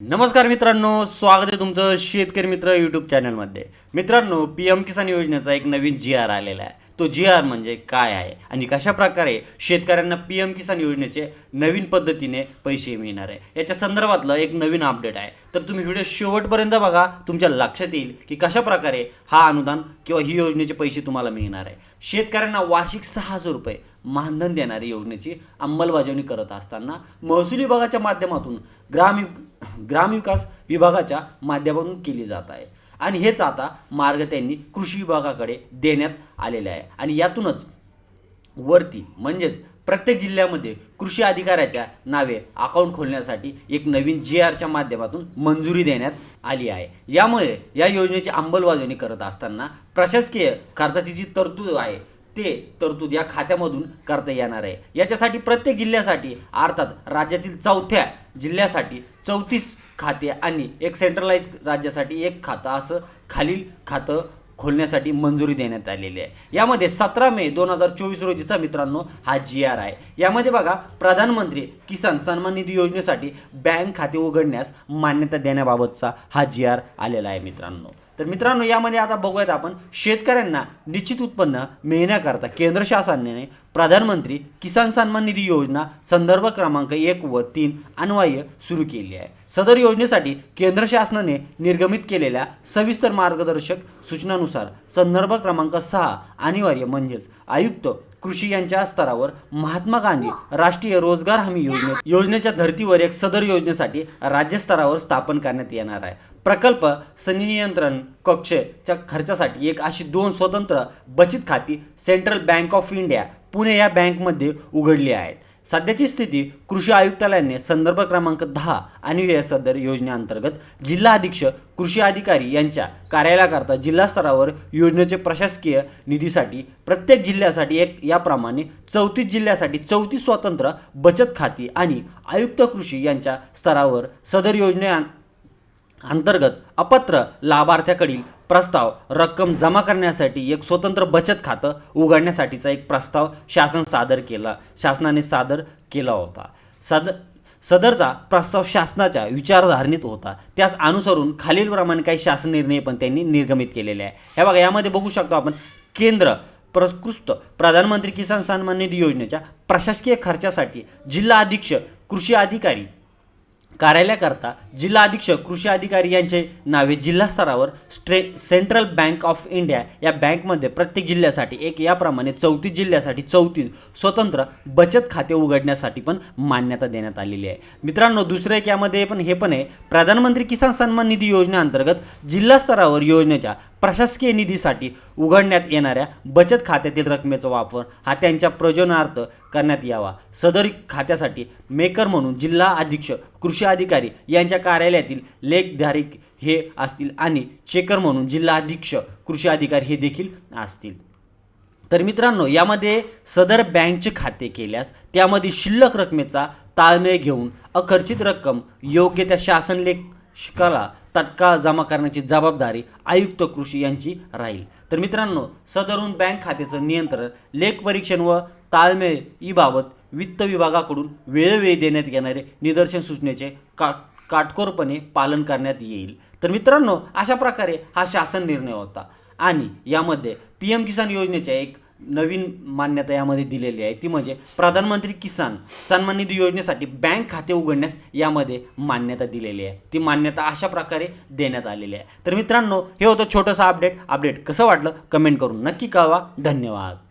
नमस्कार मित्रांनो स्वागत आहे तुमचं शेतकरी मित्र यूट्यूब चॅनलमध्ये मित्रांनो पी एम किसान योजनेचा एक नवीन जी आर आलेला आहे. तो जी आर म्हणजे काय आहे? आणि कशा प्रकारे शेतकऱ्यांना पी एम किसान योजनेचे नवीन पद्धतीने पैसे मिळणार आहे? याच्या संदर्भातलं एक नवीन अपडेट आहे. तर तुम्ही व्हिडिओ शेवटपर्यंत बघा. तुमच्या लक्षात येईल की कशा प्रकारे हा अनुदान किंवा ही योजनेचे पैसे तुम्हाला मिळणार आहे. शेतकऱ्यांना वार्षिक सहा हजार रुपये मानधन देणारी योजनेची अंमलबजावणी करत असताना महसूल विभागाच्या माध्यमातून ग्राम ग्रामविकास विभागाच्या माध्यमातून केली जात आहे. आणि हेच आता मार्ग त्यांनी कृषी विभागाकडे देण्यात आलेले आहे. आणि यातूनच वरती म्हणजेच प्रत्येक जिल्ह्यामध्ये कृषी अधिकाऱ्याच्या नावे अकाउंट खोलण्यासाठी एक नवीन जी आरच्या माध्यमातून मंजुरी देण्यात आली आहे. यामुळे या योजनेची अंमलबजावणी करत असताना प्रशासकीय खर्चाची जी तरतूद आहे ते तरतूद या खात्यामधून करता येणार आहे. याच्यासाठी प्रत्येक जिल्ह्यासाठी अर्थात राज्यातील चौथ्या जिल्ह्यासाठी चौतीस खाते आणि एक सेंट्रलाइज राज्यासाठी एक खातं असं खालील खातं खोलण्यासाठी मंजुरी देण्यात आलेली आहे. यामध्ये सतरा मे दोन हजार चोवीस रोजीचा मित्रांनो हा जी आर आहे. यामध्ये बघा प्रधानमंत्री किसान सन्मान निधी योजनेसाठी बँक खाते उघडण्यास मान्यता देण्याबाबतचा हा जी आर आलेला आहे मित्रांनो. तर मित्रांनो यामध्ये आता बघूयात आपण शेतकऱ्यांना निश्चित उत्पन्न मिळण्याकरता केंद्र शासनाने प्रधानमंत्री किसान सन्मान निधी योजना संदर्भ क्रमांक एक व तीन अन्वय सुरू केली आहे. सदर योजनेसाठी केंद्र शासनाने निर्गमित केलेल्या सविस्तर मार्गदर्शक सूचनानुसार संदर्भ क्रमांक सहा अनिवार्य म्हणजेच आयुक्त कृषी यांच्या स्तरावर महात्मा गांधी राष्ट्रीय रोजगार हमी योजने योजनेच्या धर्तीवर एक सदर योजनेसाठी राज्यस्तरावर स्थापन करण्यात येणार आहे. प्रकल्प संनियंत्रण कक्षच्या खर्चासाठी एक अशी दोन स्वतंत्र बचत खाती Central Bank of India Pune या बँकमध्ये उघडली आहेत. सध्याची स्थिती कृषी आयुक्तालयाने संदर्भ क्रमांक दहा आणि सदर योजनेअंतर्गत जिल्हा अधीक्षक कृषी अधिकारी यांच्या कार्यालयाकरता जिल्हा स्तरावर योजनेचे प्रशासकीय निधीसाठी प्रत्येक जिल्ह्यासाठी एक याप्रमाणे चौतीस जिल्ह्यासाठी चौतीस स्वतंत्र बचत खाती आणि आयुक्त कृषी यांच्या स्तरावर सदर योजने अंतर्गत अपात्र लाभार्थ्याकडील प्रस्ताव रक्कम जमा करण्यासाठी एक स्वतंत्र बचत खातं उघडण्यासाठीचा एक प्रस्ताव शासन सादर केला. शासनाने सादर केला होता. सद सदरचा प्रस्ताव शासनाच्या विचारधारणीत होता. त्यास अनुसरून खालीलप्रमाणे काही शासन निर्णय पण त्यांनी निर्गमित केलेले आहे. हे बघा यामध्ये बघू शकतो आपण केंद्र प्रकृष्ट प्रधानमंत्री किसान सन्मान निधी योजनेच्या प्रशासकीय खर्चासाठी जिल्हा अधीक्षक कृषी अधिकारी कार्यालयाकरता जिल्हा अधीक्षक कृषी अधिकारी यांचे नावे जिल्हा स्तरावर स्ट्रे सेंट्रल बँक ऑफ इंडिया या बँकमध्ये प्रत्येक जिल्ह्यासाठी एक याप्रमाणे चौतीस जिल्ह्यासाठी चौतीस स्वतंत्र बचत खाते उघडण्यासाठी पण मान्यता देण्यात आलेली आहे. मित्रांनो दुसरं एक यामध्ये पण हे पण आहे. प्रधानमंत्री किसान सन्मान निधी योजनेअंतर्गत जिल्हा स्तरावर योजनेच्या प्रशासकीय निधीसाठी उघडण्यात येणाऱ्या बचत खात्यातील रकमेचा वापर हा त्यांच्या प्रयोजनार्थ करण्यात यावा. सदर खात्यासाठी मेकर म्हणून जिल्हा अधीक्षक कृषी अधिकारी यांच्या कार्यालयातील लेखधारिक हे असतील आणि चेकर म्हणून जिल्हा अधीक्षक कृषी अधिकारी हे देखील असतील. तर मित्रांनो यामध्ये सदर बँकचे खाते केल्यास त्यामध्ये शिल्लक रकमेचा ताळमेळ घेऊन अखर्चित रक्कम योग्य त्या शासन शिकाला तत्काळ जमा करण्याची जबाबदारी आयुक्त कृषी यांची राहील. तर मित्रांनो सदरून बँक खात्याचं नियंत्रण लेख परीक्षण व ताळमेळ बाबत वित्त विभागाकडून वेळोवेळी देण्यात येणारे निदर्शन सूचनेचे का काटकोरपणे पालन करण्यात येईल. तर मित्रांनो अशा प्रकारे हा शासन निर्णय होता. आणि यामध्ये पी एम किसान योजनेच्या एक नवीन मान्यता यामध्ये दिलेली आहे. ती म्हणजे प्रधानमंत्री किसान सन्मान निधी योजनेसाठी बँक खाते उघडण्यास यामध्ये मान्यता दिलेली आहे. ती मान्यता अशा प्रकारे देण्यात आलेली आहे. तर मित्रांनो हे होतं छोटंसं अपडेट अपडेट कसं वाटलं? कमेंट करून नक्की कळवा. धन्यवाद.